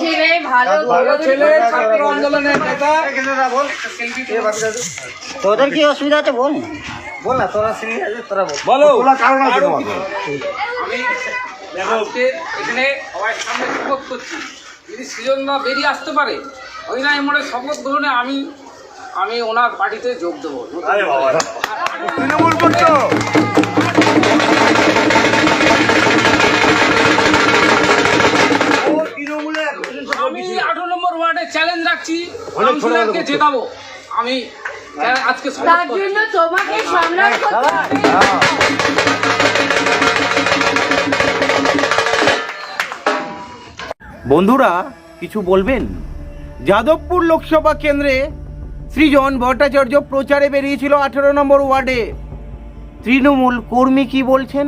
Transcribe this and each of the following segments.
ছেলে ভালো ভালো ছেলে ছাত্র আন্দোলনের নেতা। তোদের কি অসুবিধা আছে? বল বল না তোরা তোরা বল। বলো। কারণ আছে আমি এখানে সবাই সামনে শপথ করছি। যদি সৃজন না বেরিয়ে আসতে পারে শপথ গ্রহণে আমি আমি ওনার পার্টিতে যোগ দেবো। তৃণমূল কাউন্সিলরকে জেতাবো। আমি আজকে তার জন্য তোমাকে সংগ্রাম করতে বন্ধুরা কিছু বলবেন? যাদবপুর লোকসভা কেন্দ্রে সৃজন ভট্টাচার্য প্রচারে বেরিয়েছিল আঠেরো নম্বর ওয়ার্ডে। তৃণমূল কর্মী কি বলছেন?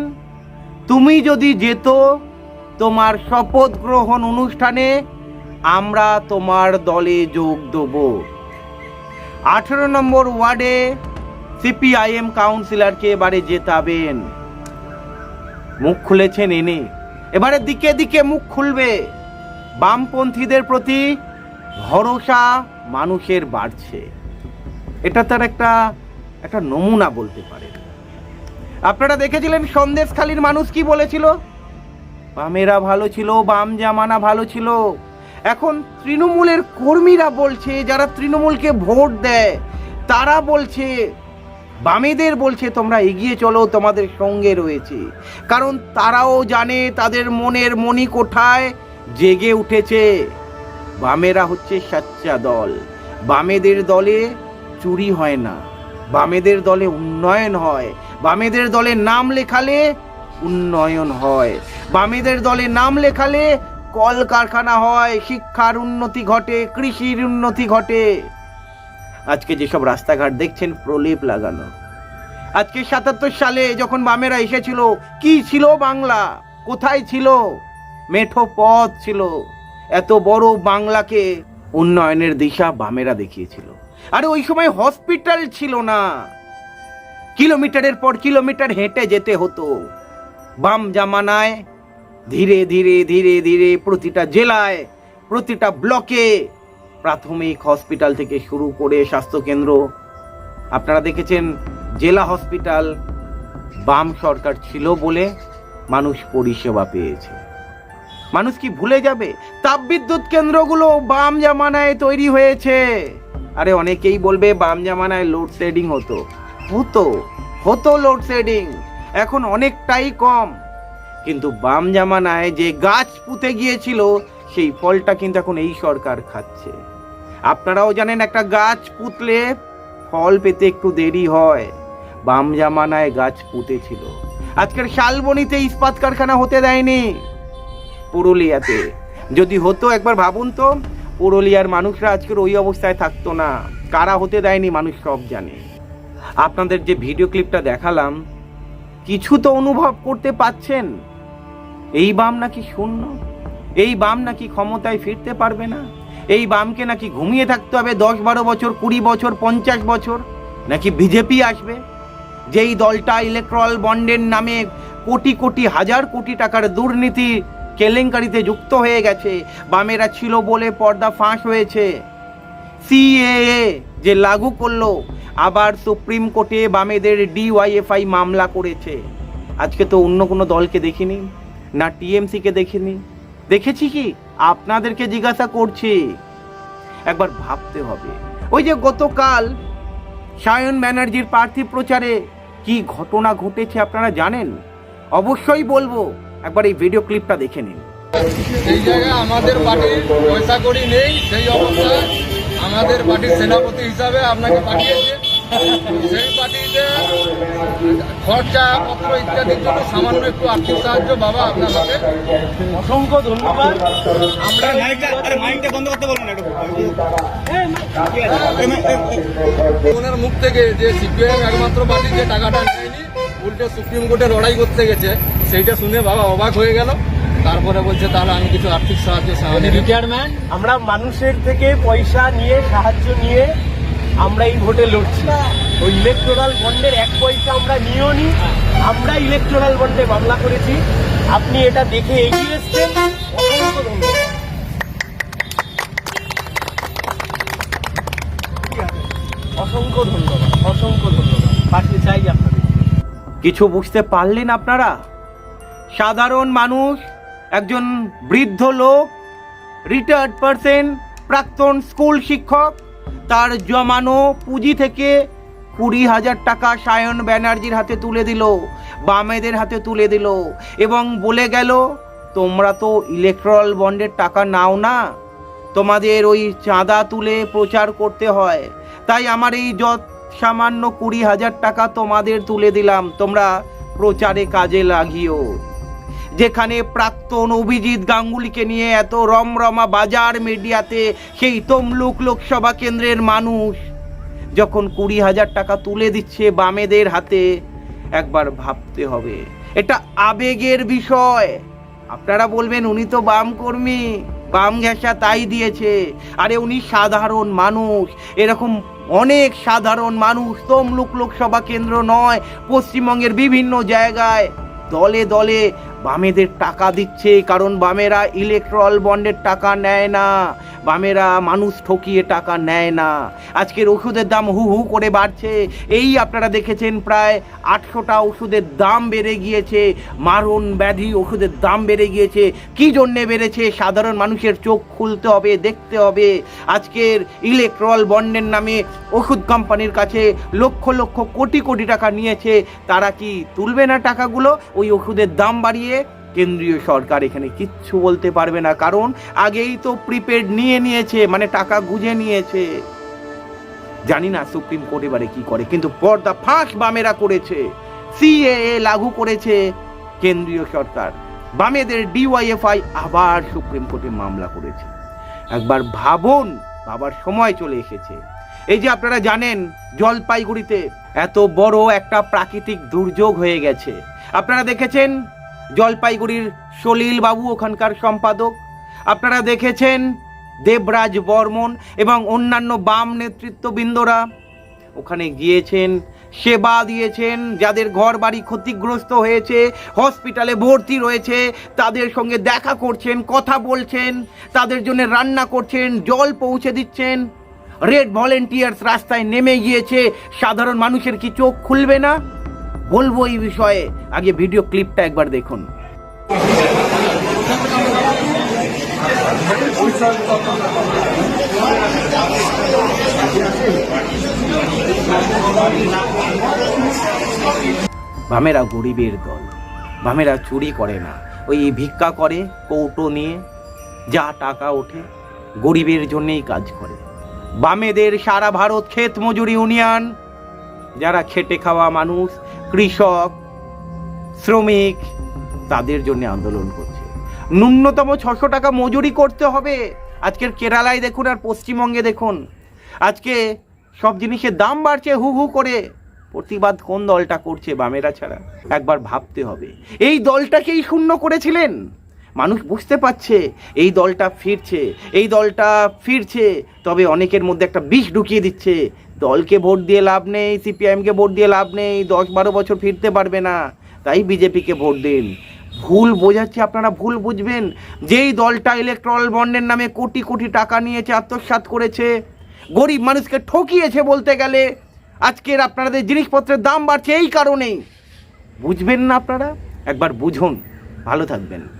তুমি যদি যেত তোমার শপথ গ্রহণ অনুষ্ঠানে আমরা তোমার দলে যোগ দেব। আঠেরো নম্বর ওয়ার্ডে সিপিআইএম কাউন্সিলরকে এবারে জেতাবেন। মুখ খুলেছেন এনে এবারে দিকে দিকে মুখ খুলবে। বামপন্থীদের প্রতি ভরসা মানুষের বাড়ছে। এটা তার একটা একটা নমুনা বলতে পারে। আপনারা দেখেছিলেন সন্দেশখালীর মানুষ কি বলেছিল? বামেরা ভালো ছিল, বাম জামানা ভালো ছিল। এখন তৃণমূলের কর্মীরা বলছে, যারা তৃণমূলকে ভোট দেয়, তারা বলছে, বামেদের বলছে, তোমরা এগিয়ে চলো, তোমাদের সঙ্গে রয়েছে। কারণ তারাও জানে, তাদের মনের মনি কোঠায় জেগে উঠেছে। বামেরা হচ্ছে সাচ্চা দল। বামেদের দলে চুরি হয় না। বামেদের দলে উন্নয়ন হয়। বামেদের দলে নাম লেখালে উন্নয়ন হয়। বামেদের দলে নাম লেখালে কলকারখানা হয়, শিক্ষার উন্নতি ঘটে, কৃষির উন্নতি ঘটে। আজকে যেসব রাস্তাঘাট দেখছেন, প্রলেপ লাগানো। আজকে সাতাত্তর সালে যখন বামেরা এসেছিল, কি ছিল বাংলা? কোথায় ছিল? মেঠো পথ ছিল। এত বড় বাংলাকে উন্নয়নের দিশা বামেরা দেখিয়েছিল। আরে ওই সময় হসপিটাল ছিল না। কিলোমিটারের পর কিলোমিটার হেঁটে যেতে হতো। বাম জামানায় ধীরে ধীরে ধীরে ধীরে প্রতিটা জেলায়, প্রতিটা ব্লকে প্রাথমিক হসপিটাল থেকে শুরু করে স্বাস্থ্যকেন্দ্র। আপনারা দেখেছেন, জেলা হসপিটাল বাম সরকার ছিল বলে মানুষ পরিষেবা পেয়েছে। মানুষ কি ভুলে যাবে? তাপবিদ্যুৎ কেন্দ্রগুলো বাম জামানায় তৈরি হয়েছে। আরে অনেকেই বলবে, বাম জামানায় লোডশেডিং হতো। হতো হতো লোডশেডিং এখন অনেকটাই কম। কিন্তু বাম জামানায় যে গাছ পুঁতে গিয়েছিল, সেই ফলটা কিন্তু এখন এই সরকার খাচ্ছে। আপনারাও জানেন একটা গাছ পুঁতলে ফল পেতে একটু দেরি হয়। বাম জামানায় গাছ পুঁতেছিল। আজকের শালবনিতে ইস্পাত কারখানা হতে দেয়নি। পুরুলিয়াতে। যদি হতো, একবার ভাবুন তো, পুরুলিয়ার মানুষরা আজকের ওই অবস্থায় থাকতো না। কারা হতে দেয়নি, মানুষ সব জানে। আপনাদের যে ভিডিও ক্লিপটা দেখালাম কিছু তো অনুভব করতে পাচ্ছেন। এই বাম নাকি শূন্য? এই বাম নাকি ক্ষমতায় ফিরতে পারবে না? এই বামকে নাকি ঘুমিয়ে থাকতে হবে দশ বারো বছর, কুড়ি বছর, পঞ্চাশ বছর? নাকি বিজেপি আসবে? যেই দলটা ইলেকট্রাল বন্ডের নামে কোটি কোটি, হাজার কোটি টাকার দুর্নীতি কেলেঙ্কারিতে যুক্ত হয়ে গেছে, বামেরা ছিল বলে পর্দা ফাঁস হয়েছে। সিএএ যে লাগু করল, আবার সুপ্রিম কোর্টে বামেদের ডিওয়াইএফআই মামলা করেছে। আজকে তো অন্য কোনো দলকে দেখিনি, না টিএমসিকে দেখিনি। দেখেছি কি? আপনাদেরকে জিজ্ঞাসা করছি। একবার ভাবতে হবে। ওই যে গতকাল সায়ন ব্যানার্জির পার্থিব প্রচারে কি ঘটনা ঘটেছে আপনারা জানেন? অবশ্যই বলব, একবার এই ভিডিও ক্লিপটা দেখে নিন। সেই জায়গায় আমাদের পার্টির পয়সা করি নেই, সেই অবস্থায় আমাদের পার্টির সেনাপতি হিসাবে আপনাকে পাঠিয়েছে। সেই পার্টিতে খরচা পত্র ইত্যাদির জন্য সামান্য একটু আর্থিক সাহায্য বাবা আপনার হাতে। অসংখ্য ধন্যবাদ। আমরা ওনার মুখ থেকে যে সিপিআইএম একমাত্র পার্টি যে টাকাটা নেয়নি উল্টে সুপ্রিম কোর্টে লড়াই করতে গেছে সেইটা শুনে বাবা অবাক হয়ে গেল। তারপরে বলছে তাহলে আমি কিছু আর্থিক সাহায্য সাহায্য আমরা মানুষের থেকে পয়সা নিয়ে সাহায্য নিয়ে আমরা এই ভোটে লড়ছি। ওই ইলেকট্রোনাল বন্ডের এক পয়সা আমরা নিয়েও নি আমরা ইলেকট্রোনাল বন্ডে মামলা করেছি। আপনি এটা দেখে এগিয়ে এসছেন। অসংখ্য ধন্যবাদ। অসংখ্য ধন্যবাদ চাই কিছু বুঝতে পারলেন আপনারা? সাধারণ মানুষ একজন বৃদ্ধ লোক রিটায়ার্ড পারসন প্রাক্তন স্কুল শিক্ষক, তার জমানো পুঁজি থেকে কুড়ি হাজার টাকা সায়ন ব্যানার্জির হাতে তুলে দিল, বামেদের হাতে তুলে দিল এবং বলে গেল, তোমরা তো ইলেকট্রাল বন্ডের টাকা নাও না। তোমাদের ওই চাঁদা তুলে প্রচার করতে হয়। তাই আমার এই যত সামান্য কুড়ি হাজার টাকা তোমাদের তুলে দিলাম। তোমরা প্রচারে কাজে লাগিও। যেখানে প্রাক্তন অভিজিৎ গাঙ্গুলিকে নিয়ে এত রমরমা বাজার মিডিয়াতে সেই তমলুক লোকসভা কেন্দ্রের মানুষ যখন কুড়ি হাজার টাকা তুলে দিচ্ছে বামেদের হাতে, একবার ভাবতে হবে। এটা আবেগের বিষয়। আপনারা বলবেন, উনি তো বাম কর্মী, বাম ঘেঁষা তাই দিয়েছে। আরে, উনি সাধারণ মানুষ। এরকম অনেক সাধারণ মানুষ তমলুক লোকসভা কেন্দ্র নয়, পশ্চিমবঙ্গের বিভিন্ন জায়গায় দলে দলে বামেদের টাকা দিচ্ছে কারণ বামেরা ইলেকট্রল বন্ডের টাকা নেয় না। বামেরা মানুষ ঠকিয়ে টাকা নেয় না। আজকের ওষুধের দাম হু হু করে বাড়ছে। এই আপনারা দেখেছেন প্রায় আটশোটা ওষুধের দাম বেড়ে গিয়েছে। মারণ ব্যাধি ওষুধের দাম বেড়ে গিয়েছে। কি জন্যে বেড়েছে? সাধারণ মানুষের চোখ খুলতে হবে, দেখতে হবে। আজকের ইলেকট্রল বন্ডের নামে ওষুধ কোম্পানির কাছে লক্ষ লক্ষ কোটি কোটি টাকা নিয়েছে। তারা কি তুলবে না টাকাগুলো? ওই ওষুধের দাম বাড়িয়ে কেন্দ্রীয় সরকার এখানে কিচ্ছু বলতে পারবে না, কারণ আগেই তো প্রিপেড নিয়ে নিয়েছে মানে টাকা গুঁজে নিয়েছে। জানি না সুপ্রিম কোর্ট এবারে কি করে, কিন্তু পর্দা ফাঁস বামেরা করেছে সিএএ লাগু করেছে কেন্দ্রীয় সরকার। বামেদের ডিওয়াইএফআই আবার সুপ্রিম কোর্টে মামলা করেছে। একবার ভাবুন বাবার সময় চলে এসেছে। এই যে আপনারা জানেন, জলপাইগুড়িতে এত বড় একটা প্রাকৃতিক দুর্যোগ হয়ে গেছে। আপনারা দেখেছেন? জলপাইগুড়ির সলিল বাবু ওখানকার সম্পাদক। আপনারা দেখেছেন দেবরাজ বর্মন এবং অন্যান্য বাম নেতৃত্ববৃন্দরা। ওখানে গিয়েছেন, সেবা দিয়েছেন, যাদের ঘর বাড়ি ক্ষতিগ্রস্ত হয়েছে, হসপিটালে ভর্তি রয়েছে, তাদের সঙ্গে দেখা করছেন, কথা বলছেন, তাদের জন্য রান্না করছেন, জল পৌঁছে দিচ্ছেন। রেড ভলেন্টিয়ার্স রাস্তায় নেমে গিয়েছে, সাধারণ মানুষের কি চোখ খুলবে না? বলব এই বিষয়ে, আগে ভিডিও ক্লিপটা একবার দেখুন। বামেরা গরিবের দল বামেরা চুরি করে না। ওই ভিক্ষা করে, কৌটো নিয়ে, যা টাকা ওঠে, গরিবের জন্যেই কাজ করে। বামেদের সারা ভারত ক্ষেত মজুরি ইউনিয়ন, যারা খেটে খাওয়া মানুষ কৃষক, শ্রমিক, তাদের জন্য আন্দোলন করছে। ন্যূনতম ছশো টাকা মজুরি করতে হবে। আজকের কেরালায় দেখুন আর পশ্চিমবঙ্গে দেখুন। আজকে সব জিনিসের দাম বাড়ছে হু হু করে। প্রতিবাদ কোন দলটা করছে বামেরা ছাড়া? একবার ভাবতে হবে। এই দলটাকেই শূন্য করেছিলেন। মানুষ বুঝতে পারছে, এই দলটা ফিরছে, এই দলটা ফিরছে। তবে অনেকের মধ্যে একটা বিষ ঢুকিয়ে দিচ্ছে। দলকে ভোট দিয়ে লাভ নেই, সিপিআইএমকে ভোট দিয়ে লাভ নেই, দশ বারো বছর ফিরতে পারবে না। তাই বিজেপিকে ভোট দিন। ভুল বোঝাচ্ছে, আপনারা ভুল বুঝবেন। যেই দলটা ইলেকট্রাল বন্ডের নামে কোটি কোটি টাকা নিয়েছে, আত্মসাৎ করেছে, গরিব মানুষকে ঠকিয়েছে বলতে গেলে, আজকের আপনাদের জিনিসপত্রের দাম বাড়ছে এই কারণেই। বুঝবেন না আপনারা? একবার বুঝুন। ভালো থাকবেন।